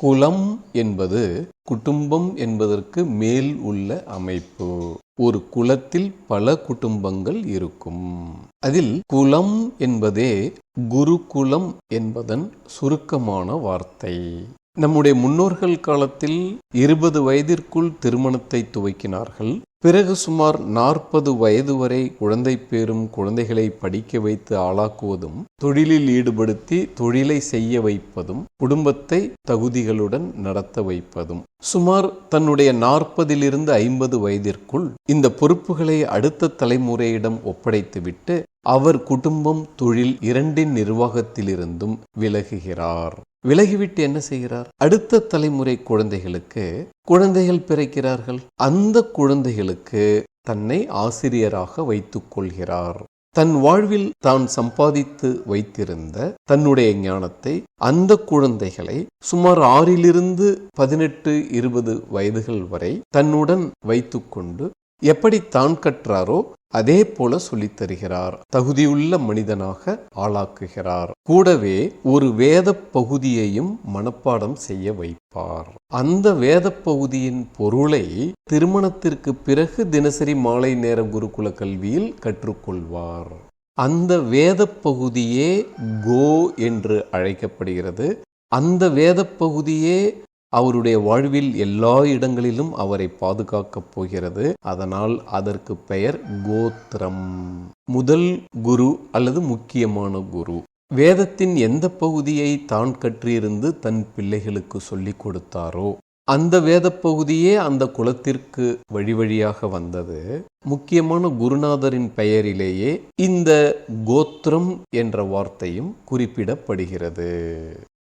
குலம் என்பது குடும்பம் என்பதற்கு மேல் உள்ள அமைப்பு. ஒரு குலத்தில் பல குடும்பங்கள் இருக்கும். அதில் குலம் என்பதே குருகுலம் என்பதன் சுருக்கமான வார்த்தை. நம்முடைய முன்னோர்கள் காலத்தில் இருபது வயதிற்குள் திருமணத்தை துவக்கினார்கள். பிறகு சுமார் நாற்பது வயது வரை குழந்தை பேரும் குழந்தைகளை படிக்க வைத்து ஆளாக்குவதும் தொழிலில் ஈடுபடுத்தி தொழிலை செய்ய வைப்பதும் குடும்பத்தை தகுதிகளுடன் நடத்த வைப்பதும். சுமார் தன்னுடைய நாற்பதிலிருந்து ஐம்பது வயதிற்குள் இந்த பொறுப்புகளை அடுத்த தலைமுறையிடம் ஒப்படைத்துவிட்டு அவர் குடும்பம் தொழில் இரண்டின் நிர்வாகத்திலிருந்தும் விலகுகிறார். விலகிவிட்டு என்ன செய்கிறார்? அடுத்த தலைமுறை குழந்தைகளுக்கு குழந்தைகள் பிறக்கிறார்கள். அந்த குழந்தைகளுக்கு தன்னை ஆசிரியராக வைத்துக் கொள்கிறார். தன் வாழ்வில் தான் சம்பாதித்து வைத்திருந்த தன்னுடைய ஞானத்தை அந்த குழந்தைகளை சுமார் ஆறிலிருந்து பதினெட்டு இருபது வயதுகள் வரை தன்னுடன் வைத்துக்கொண்டு எப்படி தான் கற்றாரோ அதே போல சொல்லித் தருகிறார் தகுதியுள்ள மனிதனாக ஆளாக்குகிறார். கூடவே ஒரு வேத பகுதியையும் மனப்பாடம் செய்ய வைப்பார். அந்த வேத பகுதியின் பொருளை திருமணத்திற்கு பிறகு தினசரி மாலை நேர குருகுல கல்வியில் கற்றுக்கொள்வார். அந்த வேத பகுதியே கோ என்று அழைக்கப்படுகிறது. அந்த வேத பகுதியே அவருடைய வாழ்வில் எல்லா இடங்களிலும் அவரை பாதுகாக்கப் போகிறது. அதனால் அதற்கு பெயர் கோத்திரம். முதல் குரு அல்லது முக்கியமான குரு. வேதத்தின் எந்த பகுதியை தான் கற்றிருந்து தன் பிள்ளைகளுக்கு சொல்லிக் கொடுத்தாரோ அந்த வேத பகுதியே அந்த குலத்திற்கு வழி வழியாக வந்தது. முக்கியமான குருநாதரின் பெயரிலேயே இந்த கோத்திரம் என்ற வார்த்தையும் குறிப்பிடப்படுகிறது.